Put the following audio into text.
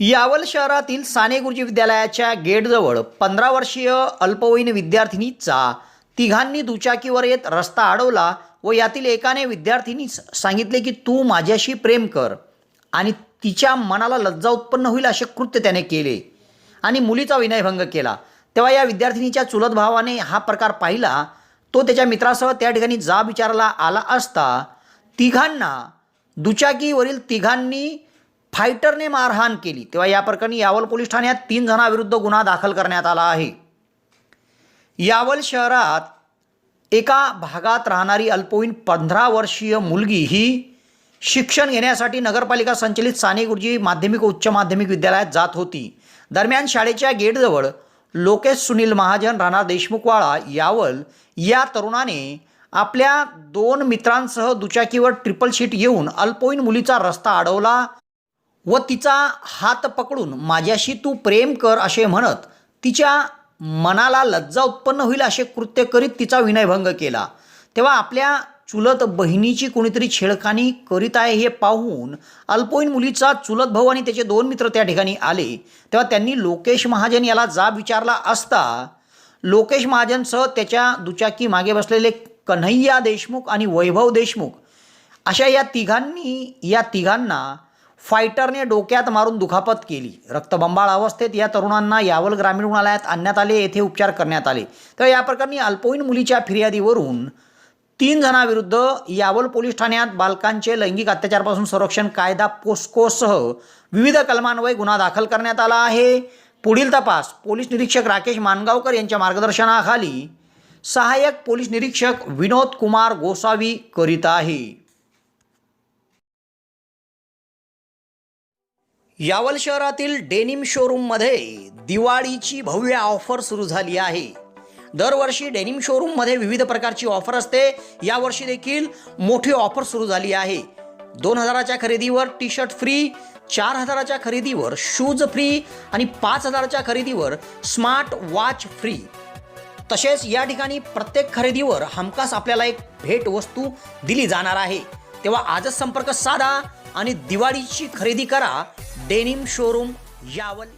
यावल शहरातील साने गुरुजी विद्यालयाच्या गेटजवळ पंधरा वर्षीय अल्पवयीन विद्यार्थिनीचा तिघांनी दुचाकीवर येत रस्ता अडवला व यातील एकाने विद्यार्थिनीस सांगितले की तू माझ्याशी प्रेम कर आणि तिच्या मनाला लज्जा उत्पन्न होईल असे कृत्य त्याने केले आणि मुलीचा विनयभंग केला. तेव्हा या विद्यार्थिनीच्या चुलत भावाने हा प्रकार पाहिला. तो त्याच्या मित्रासह त्या ठिकाणी जाब विचाराला आला असता तिघांना दुचाकीवरील तिघांनी फायटरने मारहाण केली. तेव्हा या प्रकरणी यावल पोलीस ठाण्यात तीन जणांविरुद्ध गुन्हा दाखल करण्यात आला आहे. यावल शहरात एका भागात राहणारी अल्पवयीन पंधरा वर्षीय मुलगी ही शिक्षण घेण्यासाठी नगरपालिका संचलित साने गुरुजी माध्यमिक उच्च माध्यमिक विद्यालयात जात होती. दरम्यान शाळेच्या गेटजवळ लोकेश सुनील महाजन राणा देशमुखवाळा यावल या तरुणाने आपल्या दोन मित्रांसह दुचाकीवर ट्रिपल शीट येऊन अल्पवयीन मुलीचा रस्ता अडवला. व तिचा हात पकडून माझ्याशी तू प्रेम कर असे म्हणत तिच्या मनाला लज्जा उत्पन्न होईल असे कृत्य करीत तिचा विनयभंग केला. तेव्हा आपल्या चुलत बहिणीची कोणीतरी छेडखानी करीत आहे हे पाहून अल्पवयीन मुलीचा चुलत भाऊ आणि त्याचे दोन मित्र त्या ठिकाणी आले. तेव्हा त्यांनी लोकेश महाजन याला जाब विचारला असता लोकेश महाजनसह त्याच्या दुचाकी मागे बसलेले कन्हैया देशमुख आणि वैभव देशमुख अशा या तिघांनी या तिघांना फायटरने डोक्यात मारून दुखापत केली. रक्तबंबाळ अवस्थेत या तरुणांना यावल ग्रामीण रुग्णालयात आणण्यात आले येथे उपचार करण्यात आले. तर या प्रकरणी अल्पवयीन मुलीच्या फिर्यादीवरून तीन जणांविरुद्ध यावल पोलीस ठाण्यात बालकांचे लैंगिक अत्याचारपासून संरक्षण कायदा पोस्कोसह विविध कलमान्वये गुन्हा दाखल करण्यात आला आहे. पुढील तपास पोलीस निरीक्षक राकेश मानगावकर यांच्या मार्गदर्शनाखाली सहाय्यक पोलीस निरीक्षक विनोद कुमार गोसावी करीत आहे. यावल शहरातील डेनिम शोरूममध्ये दिवाळीची भव्य ऑफर सुरू झाली आहे. दरवर्षी डेनिम शोरूममध्ये विविध प्रकारची ऑफर असते. यावर्षी देखील मोठी ऑफर सुरू झाली आहे. दोन हजाराच्या खरेदीवर टी शर्ट फ्री चार हजाराच्या खरेदीवर शूज फ्री आणि पाच हजाराच्या खरेदीवर स्मार्ट वॉच फ्री. तसेच या ठिकाणी प्रत्येक खरेदीवर हमखास आपल्याला एक भेट वस्तू दिली जाणार आहे. तेव्हा आजच संपर्क साधा आणि दिवाळीची खरेदी करा. Denim showroom Yawal